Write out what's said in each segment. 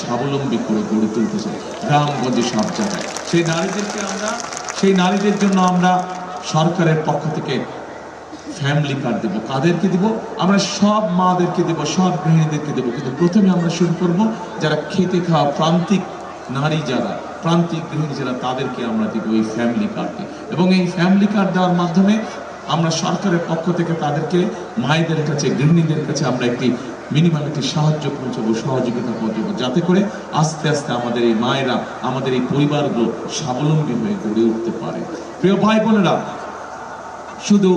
স্বাবলম্বী করে গড়ে তুলতে চাই। গ্রামগঞ্জে সব জায়গায়। সেই নারীদেরকে আমরা, সেই নারীদের জন্য আমরা সরকারের পক্ষ থেকে ফ্যামিলি কার্ড দেবো। কাদেরকে দিব? আমরা সব মাদেরকে দেবো, সব গৃহিণীদেরকে দেবো। কিন্তু প্রথমে আমরা শুরু করব যারা খেতে খাওয়া প্রান্তিক নারী যারা, প্রান্তিক গৃহিণী যারা, তাদেরকে আমরা দিব এই ফ্যামিলি কার্ডে এবং এই ফ্যামিলি কার্ড দেওয়ার মাধ্যমে আমরা সরকারের পক্ষ থেকে তাদেরকে মায়েদের কাছে, গৃহিণীদের কাছে আমরা একটি মিনিমাম একটি সাহায্য পৌঁছাবো, সহযোগিতা পৌঁছাবো, যাতে করে আস্তে আস্তে আমাদের এই মায়েরা, আমাদের এই পরিবারগুলো স্বাবলম্বী হয়ে গড়ে উঠতে পারে। প্রিয় ভাই বোনেরা, শুধু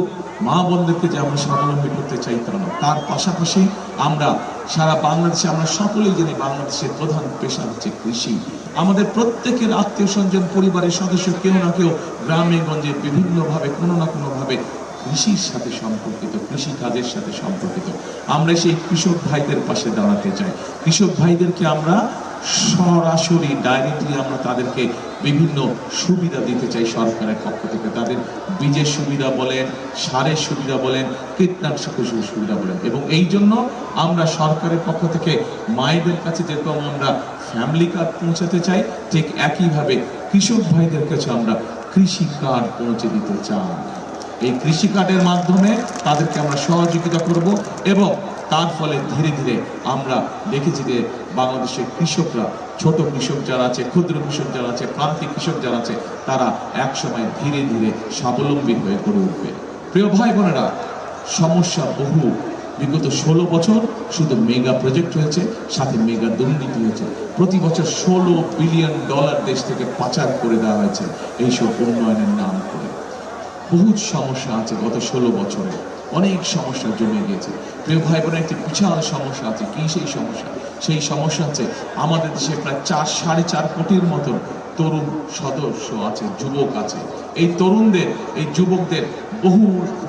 মা বোনদেরকে যে আমরা স্বাবলম্বী করতে চাই তা না তার পাশাপাশি আমরা সারা বাংলাদেশে, আমরা সকলেই জানি বাংলাদেশের প্রধান পেশা হচ্ছে কৃষি। আমাদের প্রত্যেকের আত্মীয় স্বজন, পরিবারের সদস্য, কেউ না কেউ গ্রামে, গঞ্জে, বিভিন্নভাবে, কোনো না কোনোভাবে কৃষির সাথে সম্পর্কিত, কৃষি কাজের সাথে সম্পর্কিত। আমরা সেই কৃষক ভাইদের পাশে দাঁড়াতে চাই। কৃষক ভাইদেরকে আমরা সরাসরি ডাইরেক্টলি আমরা তাদেরকে বিভিন্ন সুবিধা দিতে চাই সরকারের পক্ষ থেকে। তাদের বীজের সুবিধা বলেন, সারের সুবিধা বলেন, কীটনাশকের সুবিধা বলেন। এবং এই জন্য আমরা সরকারের পক্ষ থেকে মায়েদের কাছে যেরকম আমরা ফ্যামিলি কার্ড পৌঁছাতে চাই, ঠিক একইভাবে কৃষক ভাইদের কাছে আমরা কৃষি কার্ড পৌঁছে দিতে চাই। এই কৃষি কার্ডের মাধ্যমে তাদেরকে আমরা সহযোগিতা করব এবং তার ফলে ধীরে ধীরে আমরা দেখেছি যে বাংলাদেশের কৃষকরা, ছোট কৃষক যারা আছে, ক্ষুদ্র কৃষক যারা আছে, প্রান্তিক কৃষক যারা আছে, তারা একসময় ধীরে ধীরে স্বাবলম্বী হয়ে গড়ে উঠবে। প্রিয় ভাই বোনেরা সমস্যা বহু। বিগত ষোলো বছর শুধু মেগা প্রজেক্ট হয়েছে, সাথে মেগা দুর্নীতি হয়েছে। প্রতি বছর ষোলো বিলিয়ন ডলার দেশ থেকে পাচার করে দেওয়া হয়েছে। এইসব উন্নয়নের নাম করে। বহুত সমস্যা আছে গত ষোলো বছরে। অনেক সমস্যা জমে গিয়েছে প্রিয় ভাই বোনের একটি বিশাল সমস্যা আছে, কি সেই সমস্যা? সেই সমস্যা আছে আমাদের দেশে প্রায় চার, সাড়ে চার কোটির মতো তরুণ সদস্য আছে, যুবক আছে। এই তরুণদের, এই যুবকদের বহু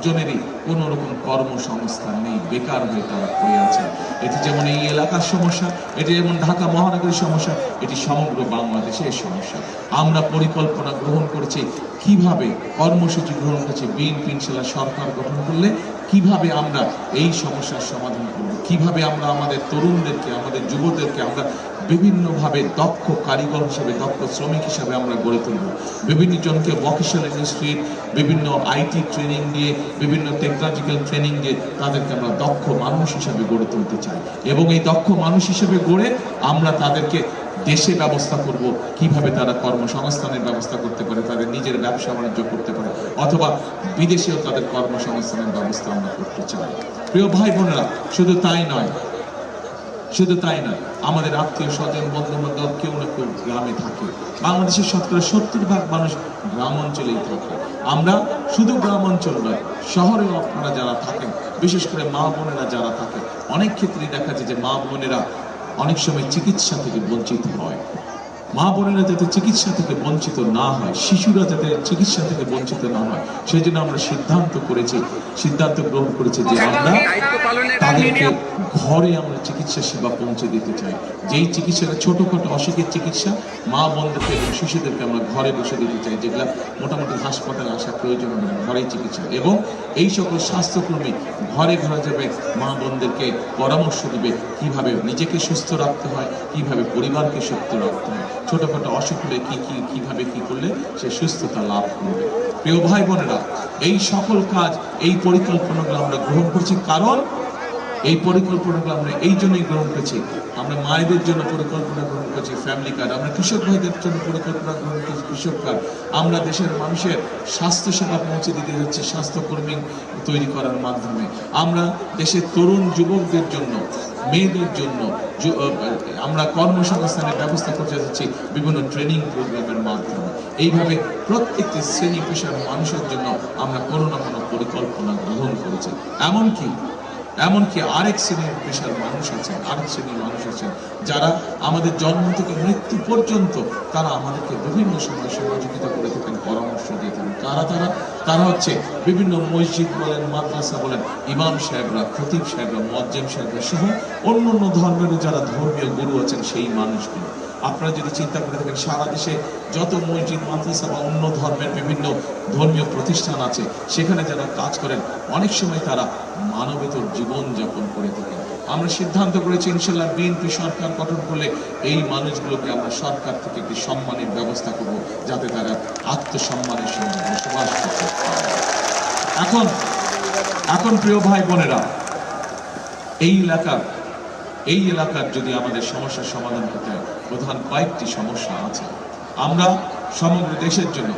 জনেরই কোনো রকম কর্মসংস্থান নেই, বেকার হয়ে তারা পড়ে আছে। এটি যেমন এই এলাকার সমস্যা, এটি যেমন ঢাকা মহানগরীর সমস্যা, এটি সমগ্র বাংলাদেশের সমস্যা। আমরা পরিকল্পনা গ্রহণ করেছি কীভাবে কর্মসূচি গ্রহণ করেছি, বিএনপি ইনশাল্লাহ সরকার গঠন করলে কীভাবে আমরা এই সমস্যার সমাধান কীভাবে আমরা আমাদের তরুণদেরকে, আমাদের যুবদেরকে আমরা বিভিন্নভাবে দক্ষ কারিগর হিসেবে, দক্ষ শ্রমিক হিসেবে আমরা গড়ে তুলব। বিভিন্ন জনকে ভকেশনাল ইন্ডাস্ট্রি বিভিন্ন আইটি ট্রেনিং দিয়ে, বিভিন্ন টেকনোলজিক্যাল ট্রেনিং দিয়ে তাদেরকে আমরা দক্ষ মানুষ হিসাবে গড়ে তুলতে চাই। এবং এই দক্ষ মানুষ হিসেবে গড়ে আমরা তাদেরকে দেশে ব্যবস্থা করব, কীভাবে তারা কর্মসংস্থানের ব্যবস্থা করতে পারে, তাদের নিজের ব্যবসা বাণিজ্য করতে পারে, অথবা বিদেশেও তাদের কর্মসংস্থানের ব্যবস্থা আমরা করতে চাই। প্রিয় ভাই বোনেরা, শুধু তাই নয়, শুধু তাই নয়, আমাদের আত্মীয় স্বজন বন্ধু বান্ধব কেউ না কেউ গ্রামে থাকে। বাংলাদেশের শতকরা সত্তর ভাগ মানুষ গ্রাম অঞ্চলেই থাকে। আমরা শুধু গ্রাম অঞ্চল নয়, শহরেও আপনারা যারা থাকেন, বিশেষ করে মা বোনেরা যারা থাকে অনেক ক্ষেত্রেই দেখা যায় যে মা বোনেরা অনেক সময় চিকিৎসা থেকে বঞ্চিত হয়। মা বোনেরা যাতে চিকিৎসা থেকে বঞ্চিত না হয় শিশুরা যাতে চিকিৎসা থেকে বঞ্চিত না হয় সেই জন্য আমরা সিদ্ধান্ত করেছি সিদ্ধান্ত গ্রহণ করেছি যে আমরা তাদেরকে ঘরে আমরা চিকিৎসা সেবা পৌঁছে দিতে চাই। যেই চিকিৎসাটা ছোটখাটো অসুখের চিকিৎসা মা বোনদেরকে এবং শিশুদেরকে আমরা ঘরে বসে দিতে চাই যেগুলো মোটামুটি হাসপাতালে আসা প্রয়োজন হবে না, ঘরেই চিকিৎসা। এবং এই সকল স্বাস্থ্যকর্মী ঘরে ঘরে যাবে মা বোনদেরকে পরামর্শ দিবে কীভাবে নিজেকে সুস্থ রাখতে হয় কীভাবে পরিবারকে সুস্থ রাখতে হয়। ছোটখাটো অসুখ হলে কি কি, কীভাবে, কি করলে সে সুস্থতা লাভ করবে? প্রিয় ভাই বোনেরা, এই সকল কাজ, এই পরিকল্পনাগুলো আমরা গ্রহণ করছি কারণ এই পরিকল্পনাগুলো আমরা এই জন্যই গ্রহণ করেছি। আমরা মায়েদের জন্য পরিকল্পনা গ্রহণ করেছি ফ্যামিলি কার্ড আমরা কৃষক ভাইদের জন্য পরিকল্পনা গ্রহণ করেছি, কৃষক কার্ড আমরা দেশের মানুষের স্বাস্থ্য সেবা পৌঁছে দিতে যাচ্ছি, স্বাস্থ্যকর্মী তৈরি করার মাধ্যমে। আমরা দেশের তরুণ যুবকদের জন্য মেয়েদের জন্য আমরা কর্মসংস্থানের ব্যবস্থা করতে যাচ্ছি বিভিন্ন ট্রেনিং প্রোগ্রামের মাধ্যমে। এইভাবে প্রত্যেকটি শ্রেণি পেশার মানুষের জন্য আমরা কোনো না কোনো পরিকল্পনা গ্রহণ করেছি। এমনকি এমনকি আরেক শ্রেণির পেশার মানুষ আছেন, আরেক শ্রেণির মানুষ আছেন, যারা আমাদের জন্ম থেকে মৃত্যু পর্যন্ত তারা আমাদেরকে বিভিন্ন সময় সহযোগিতা করে থাকেন, পরামর্শ দিয়ে থাকেন। কারা তারা? তারা হচ্ছে বিভিন্ন মসজিদ বলেন, মাদ্রাসা বলেন, ইমাম সাহেবরা, খতিব সাহেবরা মজ্জেম সাহেবরা সহ অন্য অন্য ধর্মেরও যারা ধর্মীয় গুরু আছেন সেই মানুষগুলো। আপনারা যদি চিন্তা করে থাকেন সারা দেশে যত মসজিদ, মাদ্রাসা বা অন্য ধর্মের বিভিন্ন ধর্মীয় প্রতিষ্ঠান আছে, সেখানে যারা কাজ করেন, অনেক সময় তারা মানবেতর জীবন যাপন করে থাকেন। আমরা সিদ্ধান্ত করেছি, ইনশাল্লাহ বিএনপি সরকার গঠন করলে এই মানুষগুলোকে আমরা সরকার থেকে একটি সম্মানের ব্যবস্থা করব, যাতে তারা আত্মসম্মানের সঙ্গে বসবাস করতে এখন এখন প্রিয় ভাই বোনেরা, এই এলাকার এই এলাকার যদি আমাদের সমস্যার সমাধান করতে হয়, প্রধান কয়েকটি সমস্যা আছে। আমরা সমগ্র দেশের জন্য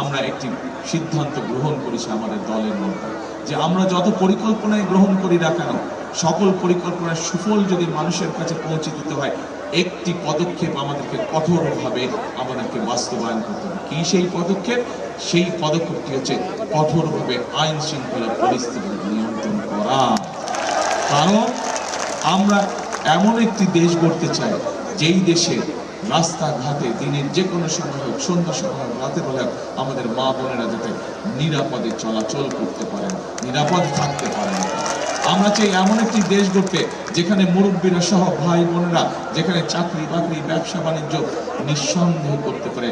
আমরা একটি সিদ্ধান্ত গ্রহণ করেছি আমাদের দলের মধ্যে, যে আমরা যত পরিকল্পনায় গ্রহণ করি না কেন সকল পরিকল্পনার সুফল যদি মানুষের কাছে পৌঁছে দিতে হয়, একটি পদক্ষেপ আমাদেরকে কঠোরভাবে আমাদেরকে বাস্তবায়ন করতে হবে। কি সেই পদক্ষেপ? সেই পদক্ষেপটি হচ্ছে কঠোরভাবে আইন শৃঙ্খলা পরিস্থিতি নিয়ন্ত্রণ করা। কারণ আমরা এমন একটি দেশ গড়তে চাই, যেই দেশে রাস্তাঘাটে দিনের যে কোনো সময় হোক, সন্ধ্যা সময় হোক, রাতের বেলা আমাদের মা বোনেরা যাতে নিরাপদে চলাচল করতে পারেন, নিরাপদ থাকতে আমরা চাই এমন একটি দেশ গড়তে যেখানে মুরব্বীরা সহ ভাই বোনেরা, যেখানে চাকরি বাকরি, ব্যবসা বাণিজ্য নিঃসন্দেহ করতে পারে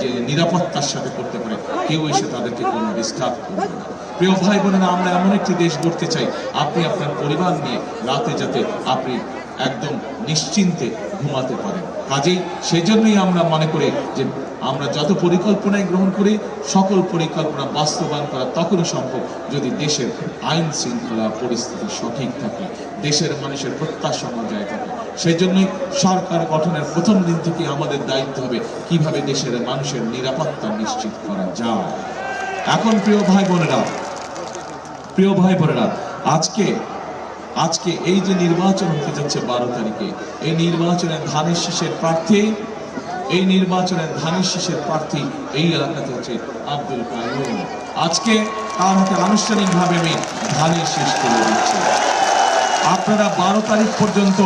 যে নিরাপত্তার সাথে করতে পারে, কেউ এসে তাদেরকে কোনো ডিস্টার্ব করবে না। প্রিয় ভাই বোনেরা, আমরা এমন একটি দেশ গড়তে চাই, আপনি আপনার পরিবার নিয়ে রাতে যাতে আপনি একদম নিশ্চিন্তে ঘুমাতে পারেন। কাজেই সেই জন্যই আমরা মনে করি যে আমরা যত পরিকল্পনায় গ্রহণ করি, সকল পরিকল্পনা বাস্তবায়ন করা তখনই সম্ভব যদি দেশের আইন শৃঙ্খলা পরিস্থিতি সঠিক থাকে, দেশের মানুষের প্রত্যাশা অনুযায়ী থাকে। সেই জন্যই সরকার গঠনের প্রথম দিন থেকে আমাদের দায়িত্ব হবে কীভাবে দেশের মানুষের নিরাপত্তা নিশ্চিত করা যায়। এখন প্রিয় ভাই বোনেরা, প্রিয় ভাই বোনেরা, আজকে আজকে এই যে নির্বাচন হতে যাচ্ছে বারো তারিখে, এই নির্বাচনের ধানের শীষের প্রার্থী, এই নির্বাচনের ধানের শীষের প্রার্থী এই এলাকাতে হচ্ছে আব্দুল কায়ুম আজকে তার হাতে আনুষ্ঠানিকভাবে আমি ধানের শীষ তুলে দিচ্ছি। আপনারা বারো তারিখ পর্যন্ত,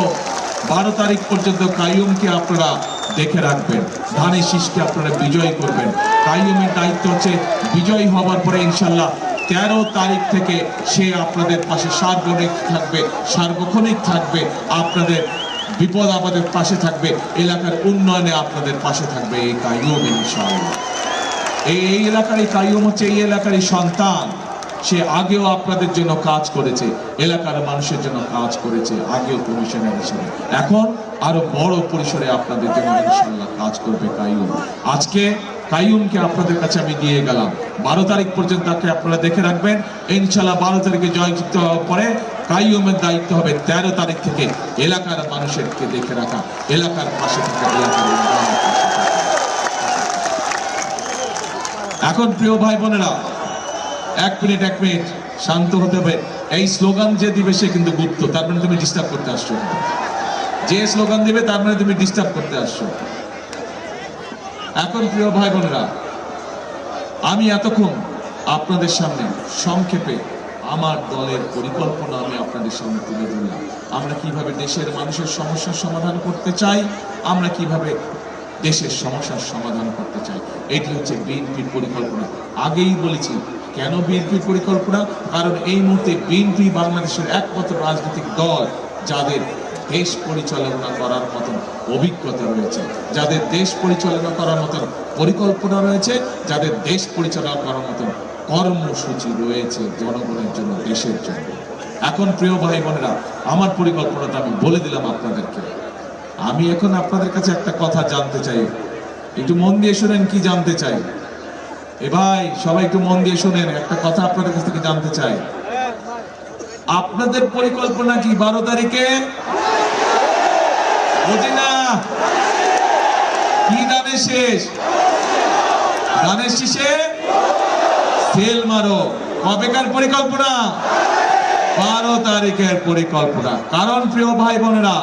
বারো তারিখ পর্যন্ত কাইয়ুমকে আপনারা দেখে রাখবেন। ধানের শীষকে আপনারা বিজয় করবেন। কাইয়ুমের দায়িত্ব হচ্ছে বিজয় হবার পরে ইনশাল্লাহ তেরো তারিখ থেকে সে আপনাদের পাশে সার্বজনিক থাকবে, সার্বক্ষণিক থাকবে, আপনাদের বিপদ আপদের পাশে থাকবে, এলাকার উন্নয়নে আপনাদের পাশে থাকবে, এই ইনশাল্লাহ এই এই এলাকারই কাইয়ুম হচ্ছে, এই এলাকারই সন্তান। সে আগেও আপনাদের জন্য কাজ করেছে, এলাকার মানুষের জন্য কাজ করেছে, আগেও কমিশনার হিসেবে। এখন আরও বড় পরিসরে আপনাদের জন্য ইনশাল্লাহ কাজ করবে কাইয়ুম আজকে কাইয়ুমকে আপনাদের কাছে আমি দিয়ে গেলাম। বারো তারিখ পর্যন্ত তাকে আপনারা দেখে রাখবেন। ইনশাল্লাহ বারো তারিখে জয়যুক্ত হওয়ার পরে কাইয়ুমের দায়িত্ব হবে তেরো তারিখ থেকে এলাকার মানুষেরকে দেখে রাখা, এলাকার পাশে থাকা এলাকার। এখন প্রিয় ভাই বোনেরা, এক মিনিট এক মিনিট, শান্ত হতে হবে। এই স্লোগান যে দিবে সে কিন্তু গুপ্ত, তার মানে তুমি ডিস্টার্ব করতে আসছো। যে স্লোগান দিবে, তার মানে তুমি ডিস্টার্ব করতে আসছো। এখন প্রিয় ভাই বোনেরা আমি এতক্ষণ আপনাদের সামনে সংক্ষেপে আমার দলের পরিকল্পনা আমি আপনাদের সামনে তুলে ধরলাম। আমরা কীভাবে দেশের মানুষের সমস্যার সমাধান করতে চাই, আমরা কীভাবে দেশের সমস্যার সমাধান করতে চাই, এটি হচ্ছে বিএনপির পরিকল্পনা। আগেই বলেছি, কেন বিএনপির পরিকল্পনা? কারণ এই মুহূর্তে বিএনপি বাংলাদেশের একমাত্র রাজনৈতিক দল, যাদের দেশ পরিচালনা করার মতন অভিজ্ঞতা রয়েছে। যাদের দেশ পরিচালনা করার মতন পরিকল্পনা রয়েছে, যাদের দেশ পরিচালনা করার মতন কর্মসূচি রয়েছে জনগণের জন্য, দেশের জন্য। এখন প্রিয় ভাই বোনেরা, আমার পরিকল্পনাটা আমি বলে দিলাম আপনাদেরকে। আমি এখন আপনাদের কাছে একটা কথা জানতে চাই। একটু মন দিয়ে শুনেন কি জানতে চাই? এ ভাই, সবাই একটু মন দিয়ে শুনেন, একটা কথা আপনাদের কাছ থেকে জানতে চাই। আপনাদের পরিকল্পনা কি বারো তারিখে? বুঝি কি দানের শেষ? দানের শেষে সেল মারো। কবেকার পরিকল্পনা? বারো তারিখের পরিকল্পনা। কারণ প্রিয় ভাই বোনেরা,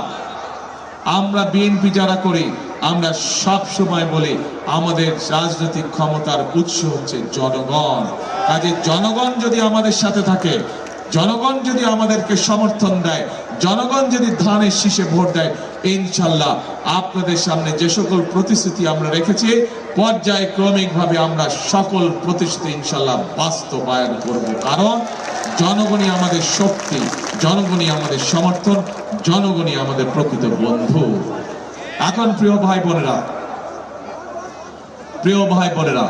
আমরা বিএনপি যারা করি, আমরা সব সময় বলি, আমাদের রাজনৈতিক ক্ষমতার উৎস হচ্ছে জনগণ। কাজে জনগণ যদি আমাদের সাথে থাকে, জনগণ যদি আমাদেরকে সমর্থন দেয় জনগণ যদি ধানের শীষে ভোট দেয়, ইনশাল্লাহ আপনাদের সামনে যে সকল প্রতিশ্রুতি আমরা রেখেছি, পর্যায়ক্রমিকভাবে আমরা সকল প্রতিশ্রুতি ইনশাল্লাহ বাস্তবায়ন করব। কারণ জনগণই আমাদের শক্তি, জনগণই আমাদের সমর্থন, জনগণই আমাদের প্রকৃত বন্ধু। এখন প্রিয় ভাই বোনেরা, প্রিয় ভাই বোনেরা,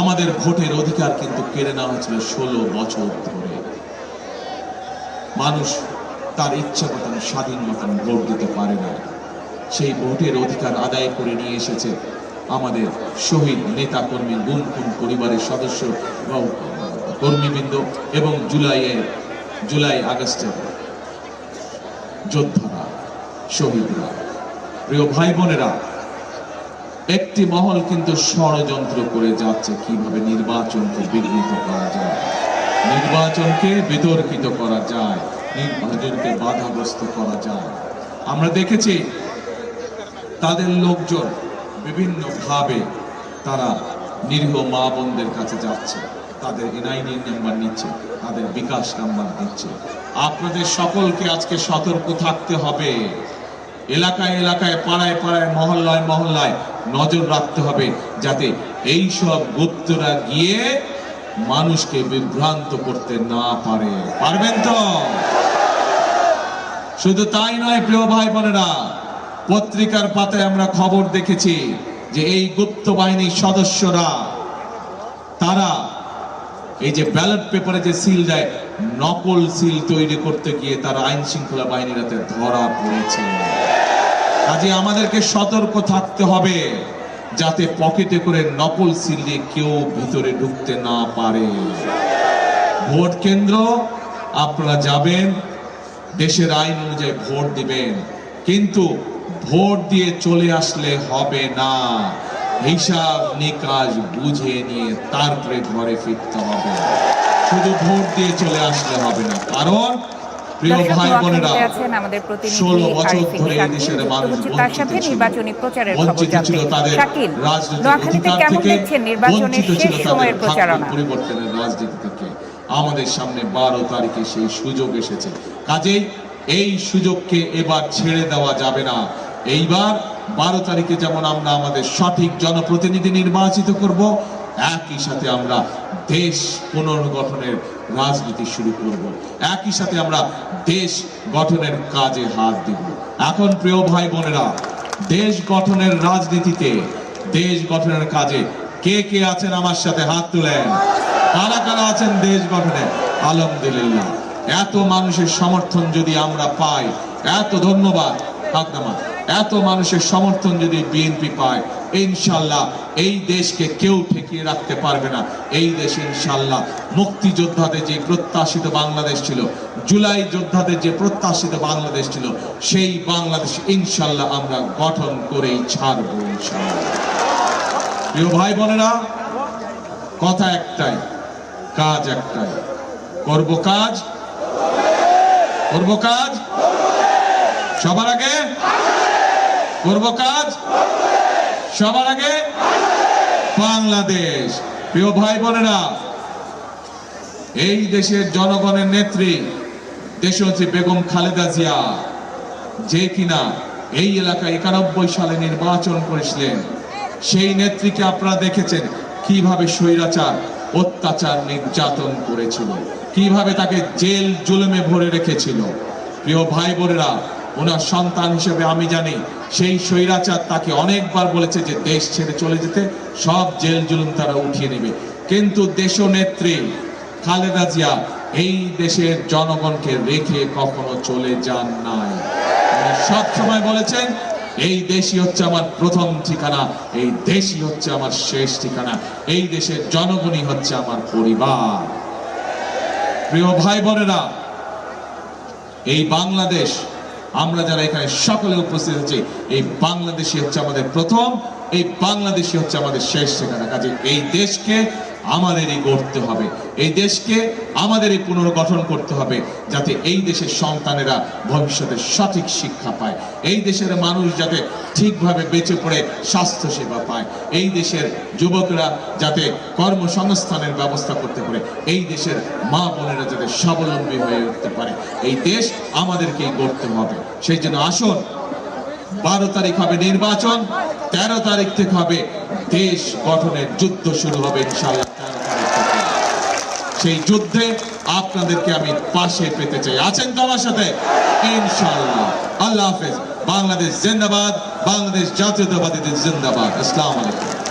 আমাদের ভোটের অধিকার কিন্তু কেড়ে নেওয়া হয়েছিল ষোলো বছর ধরে। মানুষ তার ইচ্ছা মতন স্বাধীন মতন ভোট দিতে পারে না। সেই ভোটের অধিকার আদায় করে নিয়ে এসেছে আমাদের শহীদ নেতা কর্মী গুম খুন পরিবারের সদস্য এবং কর্মীবৃন্দ এবং জুলাইয়ের জুলাই আগস্টের যোদ্ধারা, শহীদরা। প্রিয় ভাই বোনেরা একটি মহল কিন্তু ষড়যন্ত্র করে যাচ্ছে কীভাবে নির্বাচনকে বিঘ্নিত করা যায়। নির্বাচনকে বিতর্কিত করা যায়, নির্বাচনকে বাধাগ্রস্ত করা যায়। আমরা দেখেছি তাদের লোকজন বিভিন্ন ভাবে তারা নিরীহ মা বোনদের কাছে যাচ্ছে, তাদের এনআইডি নাম্বার নিচ্ছে, তাদের বিকাশ নাম্বার দিচ্ছে। আপনাদের সকলকে আজকে সতর্ক থাকতে হবে। এলাকায় এলাকায়, পাড়ায় পাড়ায়, মহল্লায় মহল্লায় নজর রাখতে হবে, যাতে এই সব গুপ্তরা গিয়ে মানুষকে বিভ্রান্ত করতে না পারে। পারবেন তো? শুধু তাই নয়, প্রিয় ভাই বোনেরা পত্রিকার পাতায় আমরা খবর দেখেছি যে এই গুপ্ত বাহিনীর সদস্যরা, তারা এই যে ব্যালট পেপারে যে সিল দেয়, নকল সিল তৈরি করতে গিয়ে তারা আইন শৃঙ্খলা বাহিনীর হাতে ধরা পড়েছে। কাজে আমাদেরকে সতর্ক থাকতে হবে। যাতে পকেটে করে নকল সিল দিয়ে কেউ ভিতরে ঢুকতে না পারে। ভোট কেন্দ্র, আপনারা যাবেন, দেশের আইন অনুযায়ী ভোট দিবেন। কিন্তু ভোট দিয়ে চলে আসলে হবে না। হিসাব নিকাশ বুঝে নিয়ে তারপরে ঘরে ফিরতে হবে। শুধু ভোট দিয়ে চলে আসলে হবে না, কারণ প্রিয় ভাই বোনেরা আছেন আমাদের প্রতিনিধি আরিফিন শাকিল। হচ্ছে তার সাথে। নির্বাচনী প্রচারের খবর জানতে শাকিল নোয়াখালীতে কেমন দেখছেন নির্বাচনের শেষ সময়ের প্রচারণা? পরিবর্তনের রাজনীতি থেকে। আমাদের সামনে বারো তারিখে সেই সুযোগ এসেছে। কাজেই এই সুযোগকে এবার ছেড়ে দেওয়া যাবে না। এইবার বারো তারিখে যেমন আমরা আমাদের সঠিক জনপ্রতিনিধি নির্বাচিত করব একই সাথে আমরা দেশ পুনর্গঠনের রাজনীতি শুরু করব। একই সাথে আমরা দেশ গঠনের কাজে হাত দিব। এখন প্রিয় ভাই বোনেরা, দেশ গঠনের রাজনীতিতে দেশ গঠনের কাজে কে কে আছেন আমার সাথে হাত তুলেন? কারা কারা আছেন দেশ গঠনে? আলহামদুলিল্লাহ। এত মানুষের সমর্থন যদি আমরা পাই, এত ধন্যবাদ। হাতনামা এত মানুষের সমর্থন যদি বিএনপি পায় ইনশাল্লাহ এই দেশকে কেউ ঠেকিয়ে রাখতে পারবে না। এই দেশ ইনশাল্লাহ মুক্তিযোদ্ধাদের যে প্রত্যাশিত বাংলাদেশ ছিল, জুলাই যোদ্ধাদের যে প্রত্যাশিত বাংলাদেশ ছিল, সেই বাংলাদেশ ইনশাল্লাহ আমরা গঠন করেই ছাড়বো ইনশাল্লাহ। প্রিয় ভাই বোনেরা, কথা একটাই, কাজ একটাই। করব কাজ? করব কাজ? সবার আগে? করব কাজ? সবার আগে বাংলাদেশ। প্রিয় ভাই বোনেরা, এই দেশের জনগণের নেত্রী দেশনেত্রী বেগম খালেদা জিয়া, যে কিনা এই এলাকায় একানব্বই সালে নির্বাচন করেছিলেন, সেই নেত্রীকে আপনারা দেখেছেন কীভাবে স্বৈরাচার, অত্যাচার, নির্যাতন করেছিল, কীভাবে তাকে জেল জুলুমে ভরে রেখেছিল। প্রিয় ভাই বোনেরা, ওনার সন্তান হিসেবে আমি জানি সেই স্বৈরাচার তাকে অনেকবার বলেছে যে দেশ ছেড়ে চলে যেতে, সব জেল জুলুম তারা উঠিয়ে নেবে। কিন্তু দেশনেত্রী খালেদা জিয়া এই দেশের জনগণকে রেখে কখনো চলে যান নাই। সব সময় বলেছেন, এই দেশই হচ্ছে আমার প্রথম ঠিকানা, এই দেশই হচ্ছে আমার শেষ ঠিকানা, এই দেশের জনগণই হচ্ছে আমার পরিবার। প্রিয় ভাই বোনেরা, এই বাংলাদেশ আমরা যারা এখানে সকলে উপস্থিত আছি এই বাংলাদেশি হচ্ছে আমাদের প্রথম, এই বাংলাদেশি হচ্ছে আমাদের শেষ ঠিকানা। কাজে এই দেশকে আমাদেরই গড়তে হবে। এই দেশকে আমাদেরই পুনর্গঠন করতে হবে, যাতে এই দেশের সন্তানেরা ভবিষ্যতে সঠিক শিক্ষা পায়। এই দেশের মানুষ যাতে ঠিকভাবে বেঁচে পড়ে স্বাস্থ্য সেবা পায়। এই দেশের যুবকরা যাতে কর্মসংস্থানের ব্যবস্থা করতে পারে। এই দেশের মা বোনেরা যাতে স্বাবলম্বী হয়ে উঠতে পারে। এই দেশ আমাদেরকেই গড়তে হবে। সেই জন্য আসুন, বারো তারিখ হবে নির্বাচন, তেরো তারিখ থেকে হবে দেশ গঠনের যুদ্ধ শুরু হবে ইনশাল্লাহ সেই যুদ্ধে আপনাদেরকে আমি পাশে পেতে চাই। আছেন তো আমার সাথে? ইনশাল্লাহ আল্লাহ হাফেজ। বাংলাদেশ জিন্দাবাদ, বাংলাদেশ জাতীয়তাবাদীদের জিন্দাবাদ। আসসালামু আলাইকুম।